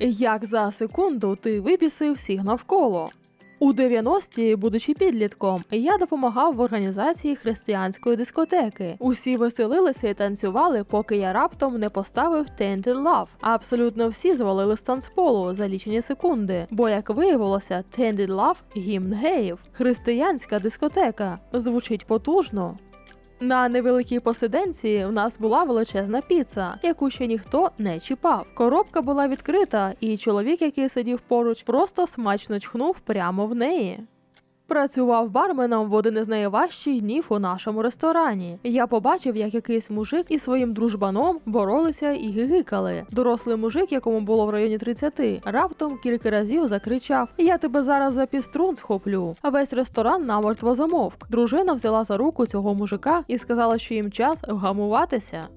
Як за секунду ти вибісив всіх навколо. У 90-ті, будучи підлітком, я допомагав в організації християнської дискотеки. Усі веселилися і танцювали, поки я раптом не поставив Tainted Love. Абсолютно всі звалили з танцполу за лічені секунди. Бо, як виявилося, Tainted Love – гімн геїв. Християнська дискотека звучить потужно. На невеликій посиденці в нас була величезна піца, яку ще ніхто не чіпав. Коробка була відкрита, і чоловік, який сидів поруч, просто смачно чхнув прямо в неї. Працював барменом в один із найважчих днів у нашому ресторані. Я побачив, як якийсь мужик із своїм дружбаном боролися і гигикали. Дорослий мужик, якому було в районі 30, раптом кілька разів закричав: Я тебе зараз за піструн схоплю. А весь ресторан намертво замовк. Дружина взяла за руку цього мужика і сказала, що їм час вгамуватися.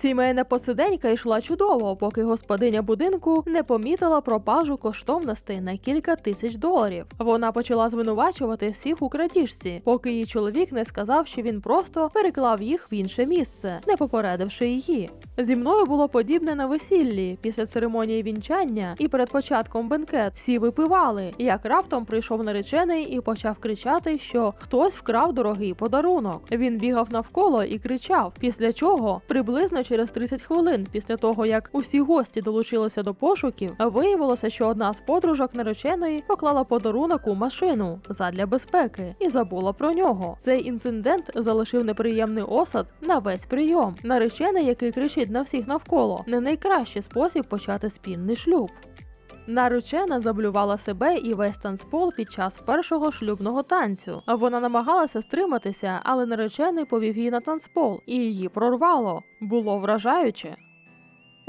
Сімейна посиденька йшла чудово, поки господиня будинку не помітила пропажу коштовностей на кілька тисяч доларів. Вона почала звинувачувати всіх у крадіжці, поки її чоловік не сказав, що він просто переклав їх в інше місце, не попередивши її. Зі мною було подібне на весіллі після церемонії вінчання і перед початком бенкет всі випивали. Як раптом прийшов наречений і почав кричати, що хтось вкрав дорогий подарунок. Він бігав навколо і кричав. Після чого приблизно через 30 хвилин після того, як усі гості долучилися до пошуків, виявилося, що одна з подружок нареченої поклала подарунок у машину задля безпеки і забула про нього. Цей інцидент залишив неприємний осад на весь прийом. Наречений, який кричить на всіх навколо, не найкращий спосіб почати спільний шлюб. Наречена заблювала себе і весь танцпол під час першого шлюбного танцю. Вона намагалася стриматися, але наречений повів її на танцпол, і її прорвало. Було вражаюче.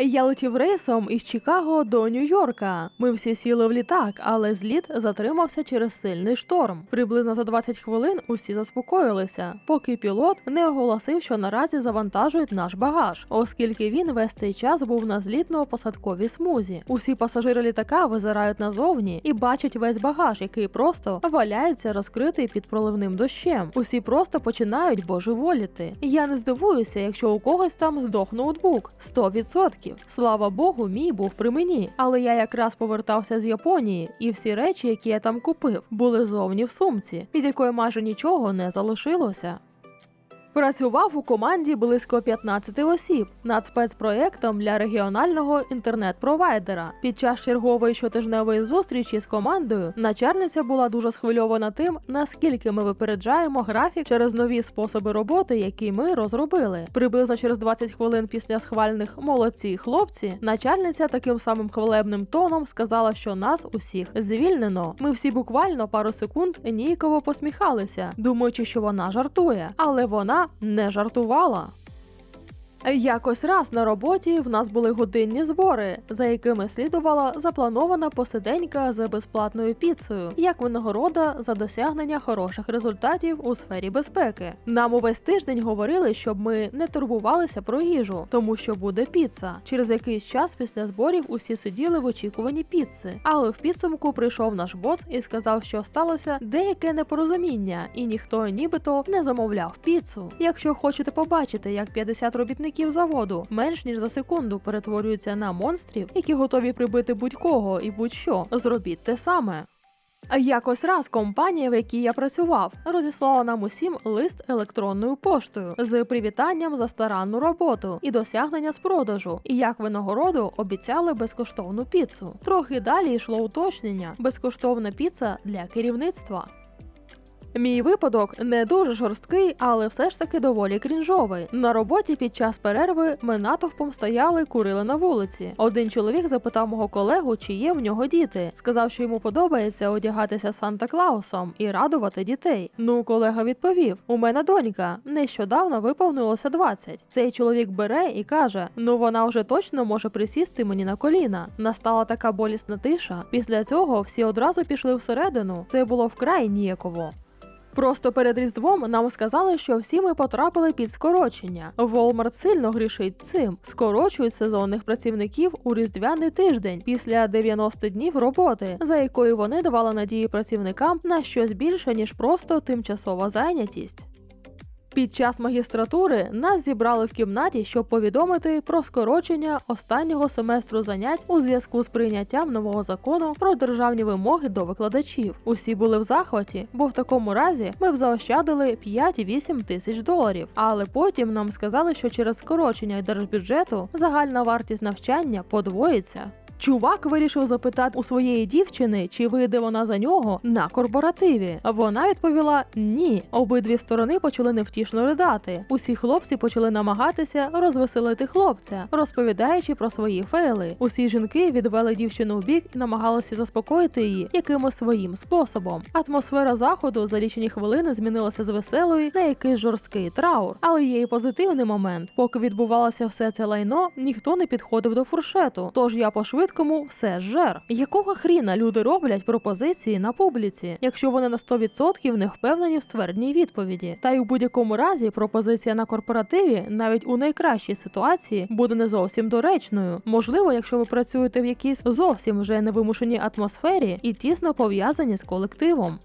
Я летів рейсом із Чикаго до Нью-Йорка. Ми всі сіли в літак, але зліт затримався через сильний шторм. Приблизно за 20 хвилин усі заспокоїлися, поки пілот не оголосив, що наразі завантажують наш багаж, оскільки він весь цей час був на злітно-посадковій смузі. Усі пасажири літака визирають назовні і бачать весь багаж, який просто валяється розкритий під проливним дощем. Усі просто починають божеволіти. Я не здивуюся, якщо у когось там здох ноутбук 100%. Слава Богу, мій був при мені. Але я якраз повертався з Японії, і всі речі, які я там купив, були зовні в сумці, від якої майже нічого не залишилося. Працював у команді близько 15 осіб над спецпроєктом для регіонального інтернет-провайдера. Під час чергової щотижневої зустрічі з командою начальниця була дуже схвильована тим, наскільки ми випереджаємо графік через нові способи роботи, які ми розробили. Приблизно через 20 хвилин після схвальних молодці хлопці, начальниця таким самим хвалебним тоном сказала, що нас усіх звільнено. Ми всі буквально пару секунд ніяково посміхалися, думаючи, що вона жартує, але вона не жартувала. Якось раз на роботі в нас були годинні збори, за якими слідувала запланована посиденька з безплатною піцею, як винагорода за досягнення хороших результатів у сфері безпеки. Нам увесь тиждень говорили, щоб ми не турбувалися про їжу, тому що буде піца. Через якийсь час після зборів усі сиділи в очікуванні піци. Але в підсумку прийшов наш бос і сказав, що сталося деяке непорозуміння, і ніхто нібито не замовляв піцу. Якщо хочете побачити, як 50 робітників заводу менш ніж за секунду перетворюються на монстрів, які готові прибити будь-кого і будь-що, зробіть те саме. Якось раз компанія, в якій я працював, розіслала нам усім лист електронною поштою з привітанням за старанну роботу і досягнення з продажу. І як винагороду обіцяли безкоштовну піцу. Трохи далі йшло уточнення: безкоштовна піца для керівництва. Мій випадок не дуже жорсткий, але все ж таки доволі крінжовий. На роботі під час перерви ми натовпом стояли, курили на вулиці. Один чоловік запитав мого колегу, чи є в нього діти. Сказав, що йому подобається одягатися Санта Клаусом і радувати дітей. Ну, колега відповів: у мене донька нещодавно виповнилося 20. Цей чоловік бере і каже: Ну вона вже точно може присісти мені на коліна. Настала така болісна тиша. Після цього всі одразу пішли всередину. Це було вкрай ніяково. Просто перед Різдвом нам сказали, що всі ми потрапили під скорочення. Walmart сильно грішить цим. Скорочують сезонних працівників у різдвяний тиждень після 90 днів роботи, за якою вони давали надії працівникам на щось більше ніж просто тимчасова зайнятість. Під час магістратури нас зібрали в кімнаті, щоб повідомити про скорочення останнього семестру занять у зв'язку з прийняттям нового закону про державні вимоги до викладачів. Усі були в захваті, бо в такому разі ми б заощадили 5-8 тисяч доларів. Але потім нам сказали, що через скорочення держбюджету загальна вартість навчання подвоїться. Чувак вирішив запитати у своєї дівчини, чи вийде вона за нього на корпоративі. Вона відповіла ні. Обидві сторони почали невтішно ридати. Усі хлопці почали намагатися розвеселити хлопця, розповідаючи про свої фейли. Усі жінки відвели дівчину в бік і намагалися заспокоїти її якимось своїм способом. Атмосфера заходу за лічені хвилини змінилася з веселої на якийсь жорсткий траур. Але є і позитивний момент. Поки відбувалося все це лайно, ніхто не підходив до фуршету. Тож я по швидкому все жер. Якого хріна люди роблять пропозиції на публіці, якщо вони на 100% не впевнені в ствердній відповіді? Та й у будь-якому разі пропозиція на корпоративі, навіть у найкращій ситуації, буде не зовсім доречною. Можливо, якщо ви працюєте в якійсь зовсім вже невимушеній атмосфері і тісно пов'язані з колективом.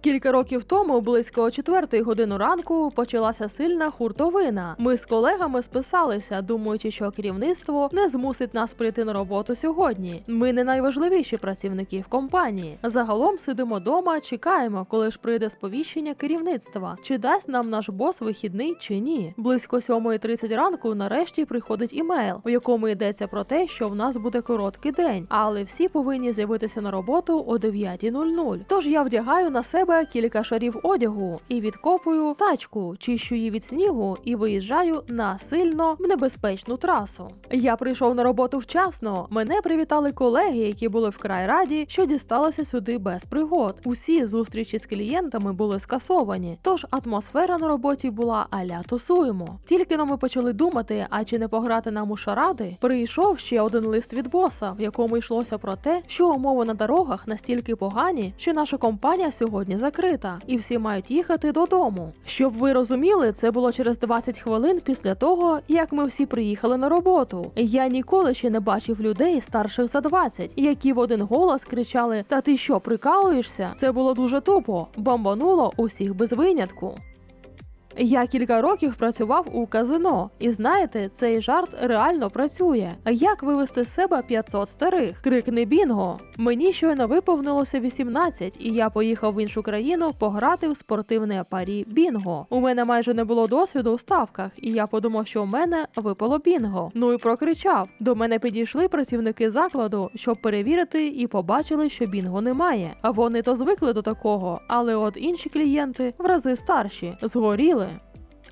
Кілька років тому, близько четвертої години ранку, почалася сильна хуртовина. Ми з колегами списалися, думаючи, що керівництво не змусить нас прийти на роботу сьогодні. Ми не найважливіші працівники в компанії. Загалом сидимо дома, чекаємо, коли ж прийде сповіщення керівництва, чи дасть нам наш бос вихідний чи ні. Близько 7.30 ранку нарешті приходить імейл, у якому йдеться про те, що в нас буде короткий день, але всі повинні з'явитися на роботу о 9.00. Тож я вдягаю на себе кілька шарів одягу і відкопую тачку, чищу її від снігу і виїжджаю на сильно небезпечну трасу. Я прийшов на роботу вчасно. Мене привітали колеги, які були вкрай раді, що дісталися сюди без пригод. Усі зустрічі з клієнтами були скасовані, тож атмосфера на роботі була аля тусуємо. Тільки но ми почали думати, а чи не пограти нам у шаради, прийшов ще один лист від боса, в якому йшлося про те, що умови на дорогах настільки погані, що наша компанія сьогодні закрита, і всі мають їхати додому. Щоб ви розуміли, це було через 20 хвилин після того, як ми всі приїхали на роботу. Я ніколи ще не бачив людей старших за 20, які в один голос кричали: Та ти що, прикалуєшся? Це було дуже тупо, бомбануло усіх без винятку. Я кілька років працював у казино, і знаєте, цей жарт реально працює. Як вивести з себе 500 старих? Крикни бінго. Мені щойно виповнилося 18, і я поїхав в іншу країну пограти в спортивне парі бінго. У мене майже не було досвіду у ставках, і я подумав, що у мене випало бінго. Ну і прокричав. До мене підійшли працівники закладу, щоб перевірити, і побачили, що бінго немає. Вони то звикли до такого, але от інші клієнти в рази старші згоріли.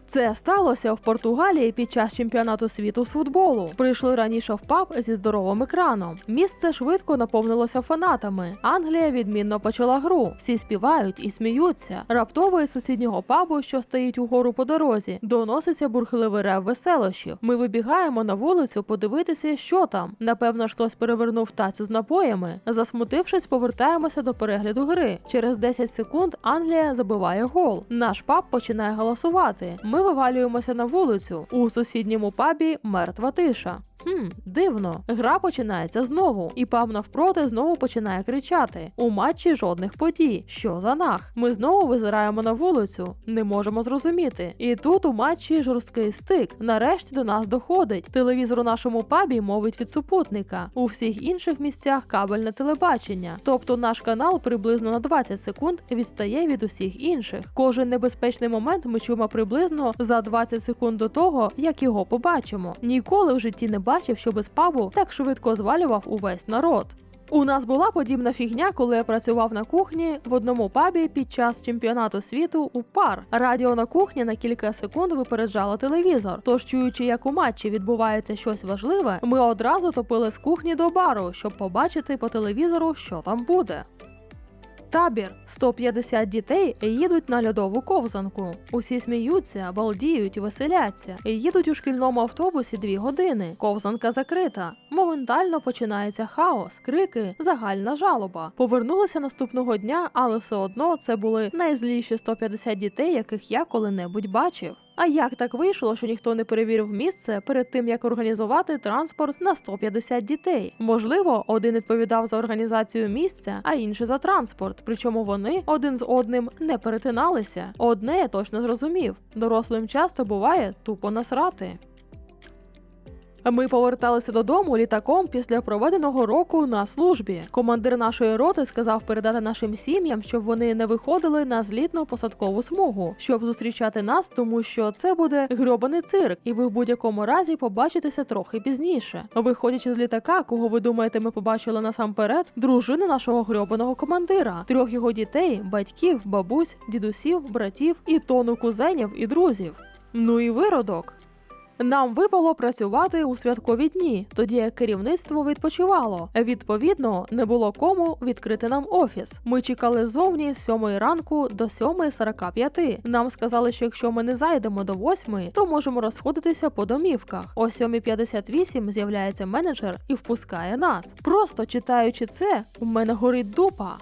Це сталося в Португалії під час чемпіонату світу з футболу. Прийшли раніше в паб зі здоровим екраном. Місце швидко наповнилося фанатами. Англія відмінно почала гру. Всі співають і сміються. Раптово із сусіднього пабу, що стоїть угору по дорозі, доноситься бурхливий рев веселощів. Ми вибігаємо на вулицю подивитися, що там. Напевно, хтось перевернув тацю з напоями. Засмутившись, повертаємося до перегляду гри. Через 10 секунд Англія забиває гол. Наш паб починає голосувати. Ми вивалюємося на вулицю. У сусідньому пабі мертва тиша. Хм, дивно. Гра починається знову, і паб навпроти знову починає кричати: у матчі жодних подій. Що за нах? Ми знову визираємо на вулицю, не можемо зрозуміти. І тут у матчі жорсткий стик. Нарешті до нас доходить. Телевізор у нашому пабі мовить від супутника. У всіх інших місцях кабельне телебачення. Тобто наш канал приблизно на 20 секунд відстає від усіх інших. Кожен небезпечний момент ми чуємо приблизно за 20 секунд до того, як його побачимо. Ніколи в житті не бачив, що без пабу так швидко звалював увесь народ. У нас була подібна фігня, коли я працював на кухні в одному пабі під час чемпіонату світу у пар. Радіо на кухні на кілька секунд випереджало телевізор. Тож, чуючи, як у матчі відбувається щось важливе, ми одразу топили з кухні до бару, щоб побачити по телевізору, що там буде. Табір 150 дітей їдуть на льодову ковзанку. Усі сміються, балдіють, веселяться. Їдуть у шкільному автобусі дві години. Ковзанка закрита. Моментально починається хаос, крики, загальна жалоба. Повернулися наступного дня, але все одно це були найзліші 150 дітей, яких я коли-небудь бачив. А як так вийшло, що ніхто не перевірив місце перед тим, як організувати транспорт на 150 дітей? Можливо, один відповідав за організацію місця, а інший за транспорт. Причому вони один з одним не перетиналися. Одне я точно зрозумів: дорослим часто буває тупо насрати. Ми поверталися додому літаком після проведеного року на службі. Командир нашої роти сказав передати нашим сім'ям, щоб вони не виходили на злітно-посадкову смугу, щоб зустрічати нас, тому що це буде грьобаний цирк, і ви в будь-якому разі побачитеся трохи пізніше. Виходячи з літака, кого ви думаєте, ми побачили насамперед, дружину нашого грьобаного командира, трьох його дітей, батьків, бабусь, дідусів, братів і тону кузенів і друзів. Ну і виродок. Нам випало працювати у святкові дні, тоді як керівництво відпочивало. Відповідно, не було кому відкрити нам офіс. Ми чекали зовні з 7 ранку до 7.45. Нам сказали, що якщо ми не зайдемо до 8, то можемо розходитися по домівках. О 7.58 з'являється менеджер і впускає нас. Просто читаючи це, у мене горить дупа.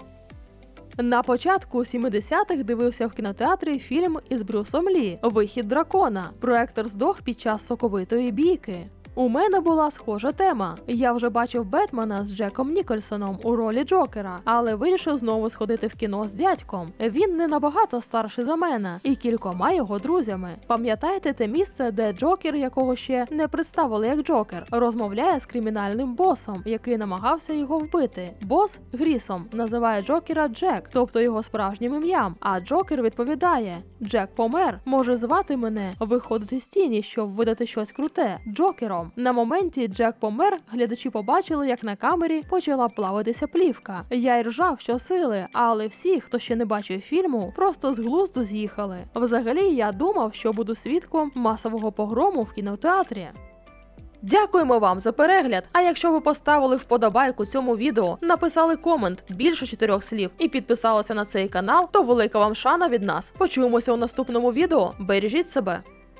На початку 70-х дивився в кінотеатрі фільм із Брюсом Лі Вихід дракона. Проектор здох під час соковитої бійки. У мене була схожа тема. Я вже бачив Бетмена з Джеком Нікольсоном у ролі Джокера, але вирішив знову сходити в кіно з дядьком. Він не набагато старший за мене і кількома його друзями. Пам'ятаєте те місце, де Джокер, якого ще не представили як Джокер, розмовляє з кримінальним босом, який намагався його вбити. Бос Грісом називає Джокера Джек, тобто його справжнім ім'ям. А Джокер відповідає: Джек помер, може звати мене, виходити з тіні, щоб видати щось круте. Джокером. На моменті Джек помер, глядачі побачили, як на камері почала плаватися плівка. Я й ржав щосили, але всі, хто ще не бачив фільму, просто з глузду з'їхали. Взагалі, я думав, що буду свідком масового погрому в кінотеатрі. Дякуємо вам за перегляд. А якщо ви поставили вподобайку цьому відео, написали комент більше чотирьох слів і підписалися на цей канал, то велика вам шана від нас. Почуємося у наступному відео. Бережіть себе.